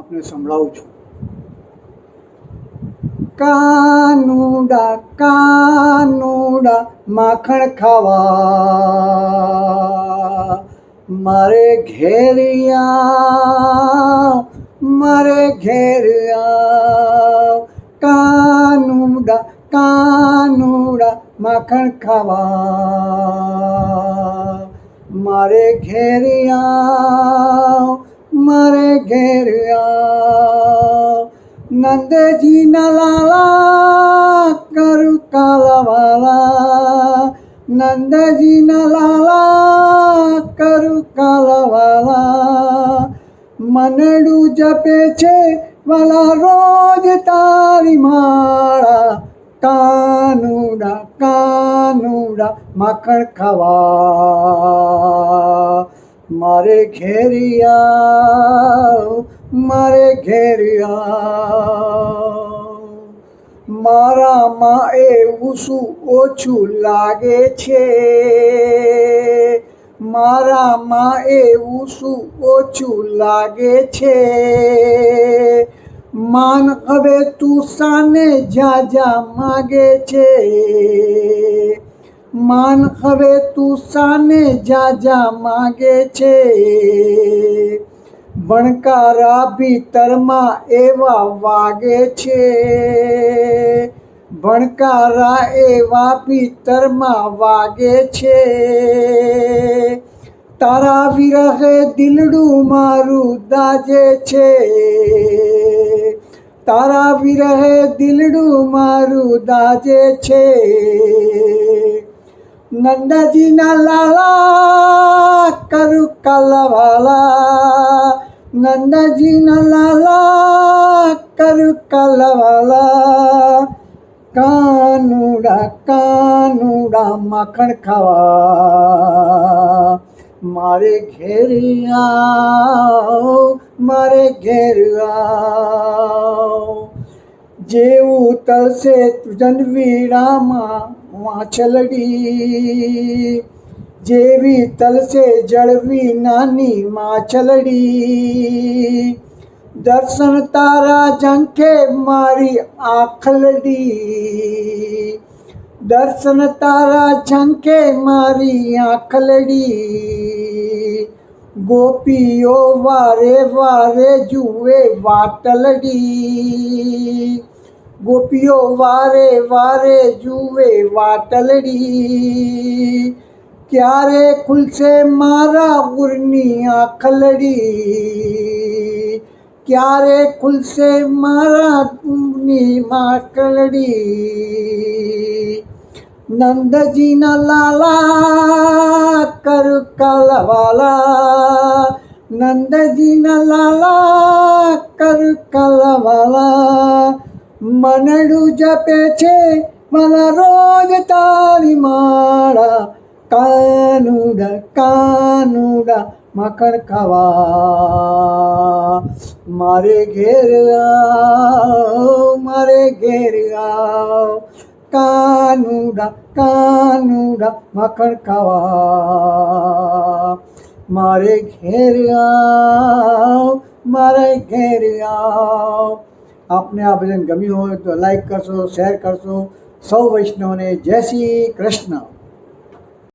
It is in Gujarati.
આપને સંભળાવું છું. કાનુડા કાનુડા માખણ ખાવા. મારે ઘેરિયા મારે ઘેરિયા. કાનુડા કાનુડા માખણ ખાવા. મારે ઘેરિયા મારે ઘેર નંદજીના લાલા કરું કાલાવાલા. નંદજીના લાલા કરું કાલાવાલા. મનડું જપે છે વાલા રોજ તારી માળા. કાનુડા કાનુડા, માખણ ખાવા. મારે ઘેરિયા મારે ઘેરિયા. મારામાં એવું શું ઓછું લાગે છે? મારામાં એવું શું ઓછું લાગે છે? માન હવે તું સાને જા માગે છે. માન હવે તું સાને જાજા માગે છે. ભણકારા ભીતરમાં એવા વાગે છે. ભણકારા એવા ભીતરમાં વાગે છે. તારા વિરહે દિલડું મારું દાજે છે. તારા વિરહે દિલડું મારું દાજે છે. નંદાજીના લાલા કરું કલવાલા નંદાજીના લાલા કરું કલવાલા કાનુડા કાનુડા માખણ ખાવા મારે ઘેર આવ મારે ઘેર જેવું તલસે રામા માછલડી જેવી તલસે જળવી નાની માછલડી. દર્શન તારા ઝંખે મારી આખલડી. દર્શન તારા ઝંખે મારી આખલડી. ગોપીઓ વારે વારે જુએ વાટલડી. ગોપીઓ વારે વારે જુએ વાટલડી. ક્યારે ખુલશે મારા ઉરની આખલડી? ક્યારે ખુલશે મારા ઉરની માકલડી? નંદજીના લાલા કર કલવાલા નંદજીના લાલા કર કાલવાલા મનડું જપે છે, મારા રોજ તારી માળા. કાનુડા કાનુડા, માખણ ખાવા. મારે ઘેર આવ, મારે ઘેર આવ. કાનુડા કાનુડા, માખણ ખાવા. મારે ઘેર આવ, મારે ઘેર આવ. આપને આ ભજન ગમ્યું હોય તો લાઈક કરશો, શેર કરશો. સૌ વૈષ્ણવને જય શ્રી કૃષ્ણ.